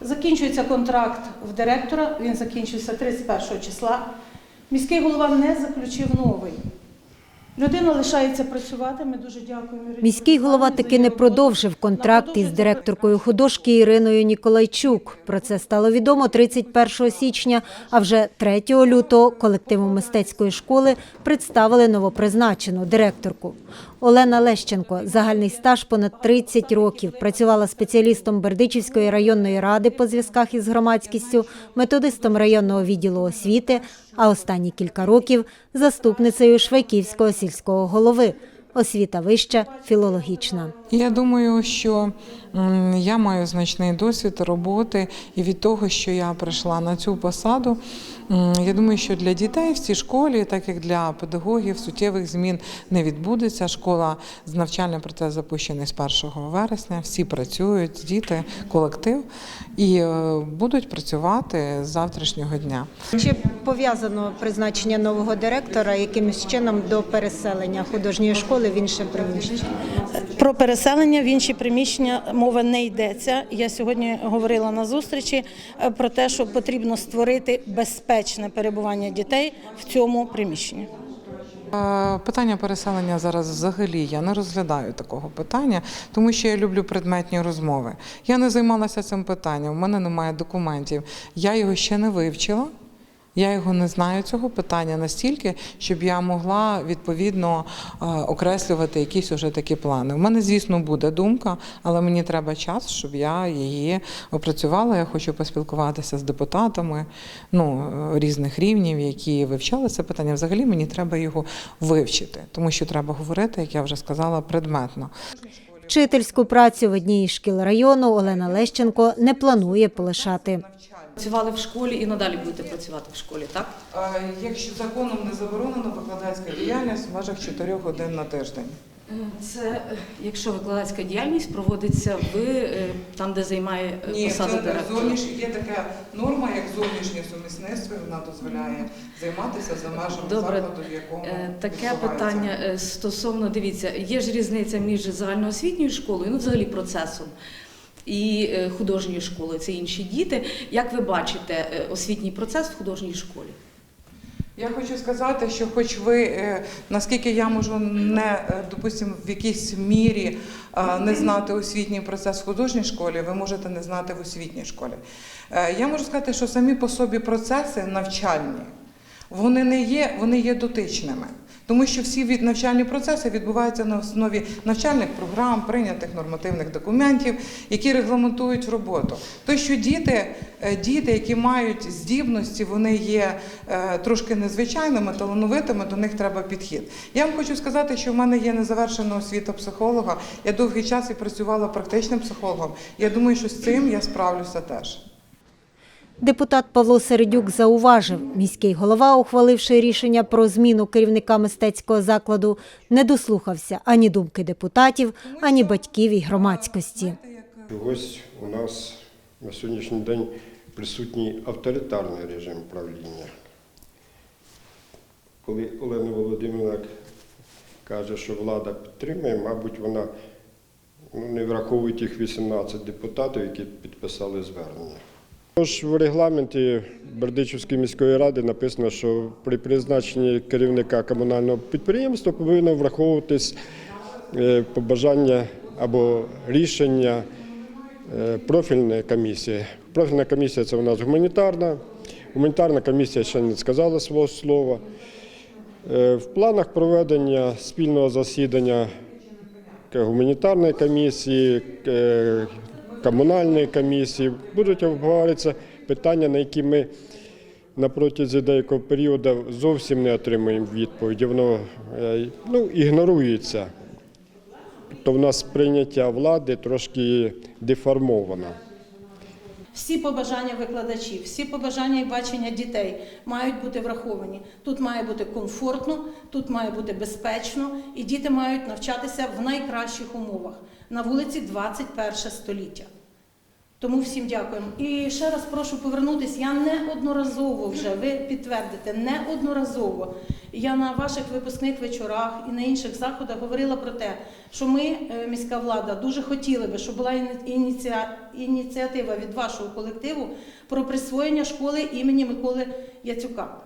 Закінчується контракт в директора, він закінчився 31 числа. Міський голова не заключив новий. Людина лишається працювати. Ми дуже дякуємо. Міський голова таки не продовжив контракт із директоркою художки Іриною Ніколайчук. Про це стало відомо 31 січня, а вже 3 лютого колективу мистецької школи представили новопризначену директорку. Олена Лещенко, загальний стаж понад 30 років, працювала спеціалістом Бердичівської районної ради по зв'язках із громадськістю, методистом районного відділу освіти, а останні кілька років заступницею Швайківського сільського голови. Освіта вища, філологічна. Я думаю, що я маю значний досвід роботи, і від того, що я прийшла на цю посаду, я думаю, що для дітей в цій школі, так як для педагогів, суттєвих змін не відбудеться. Школа з навчальний процес запущений з 1 вересня. Всі працюють, діти, колектив і е, будуть працювати з завтрашнього дня. Чи пов'язано призначення нового директора якимось чином до переселення художньої школи в інше приміщення? Про переселення в інші приміщення мова не йдеться. Я сьогодні говорила на зустрічі е, про те, що потрібно створити безпечне перебування дітей в цьому приміщенні. Питання переселення зараз взагалі я не розглядаю такого питання, тому що я люблю предметні розмови. Я не займалася цим питанням, у мене немає документів. Я його ще не вивчила. Я його не знаю цього питання настільки, щоб я могла відповідно е, окреслювати якісь уже такі плани. У мене, звісно, буде думка, але мені треба час, щоб я її опрацювала. Я хочу поспілкуватися з депутатами ну, е, різних рівнів, які вивчали це питання. Взагалі мені треба його вивчити, тому що треба говорити, як я вже сказала, предметно. Вчительську працю в одній із шкіл району Олена Лещенко не планує полишати. Працювали в школі і надалі будете працювати в школі, так? Якщо законом не заборонено викладацька діяльність в межах 4 годин на тиждень. Це е, якщо викладацька діяльність проводиться в е, там, де займає е, Ні, посаду це директора. зовніш є така норма, як зовнішнє сумісництво, вона дозволяє займатися за межами Добре. закладу, в якому Е, Таке питання е, стосовно дивіться, є ж різниця між загальноосвітньою школою, ну взагалі процесом. І е, художньою школою це інші діти. Як ви бачите е, освітній процес в художній школі? Я хочу сказати, що хоч ви, е, наскільки я можу не, допустимо, в якійсь мірі не знати освітній процес в художній школі, ви можете не знати в освітній школі. Я можу сказати, що самі по собі процеси навчальні, вони не є, вони є дотичними. Тому що всі навчальні процеси відбуваються на основі навчальних програм, прийнятих нормативних документів, які регламентують роботу. То, що діти, е, діти, які мають здібності, вони є е, трошки незвичайними, талановитими, до них треба підхід. Я вам хочу сказати, що в мене є незавершена освіта психолога. Я довгий час і працювала практичним психологом. Я думаю, що з цим я справлюся теж. Депутат Павло Середюк зауважив, міський голова, ухваливши рішення про зміну керівника мистецького закладу, не дослухався ані думки депутатів, ані батьків і громадськості. Ось у нас на сьогоднішній день присутній авторитарний режим правління. Коли Олена Володимирівна каже, що влада підтримує, мабуть, вона ну, не враховує тих 18 депутатів, які підписали звернення. Тож в регламенті Бердичівської міської ради написано, що при призначенні керівника комунального підприємства повинно враховуватись е, побажання або рішення е, профільної комісії. Профільна комісія це у нас гуманітарна. Гуманітарна комісія ще не сказала свого слова. Е, В планах проведення спільного засідання гуманітарної комісії, комунальної комісії будуть обговорюватися питання, на які ми на протязі деякого періоду зовсім не отримуємо відповіді. Воно е, ну, ігнорується. Тобто в нас прийняття влади трошки деформовано. Всі побажання викладачів, всі побажання і бачення дітей мають бути враховані. Тут має бути комфортно, тут має бути безпечно, і діти мають навчатися в найкращих умовах на вулиці 21 століття. Тому всім дякуємо. І ще раз прошу повернутися. Я неодноразово вже, ви підтвердите, неодноразово. Я на ваших випускних вечорах і на інших заходах говорила про те, що ми, е, міська влада, дуже хотіли би, щоб була іні- ініціатива від вашого колективу про присвоєння школи імені Миколи Яцюка.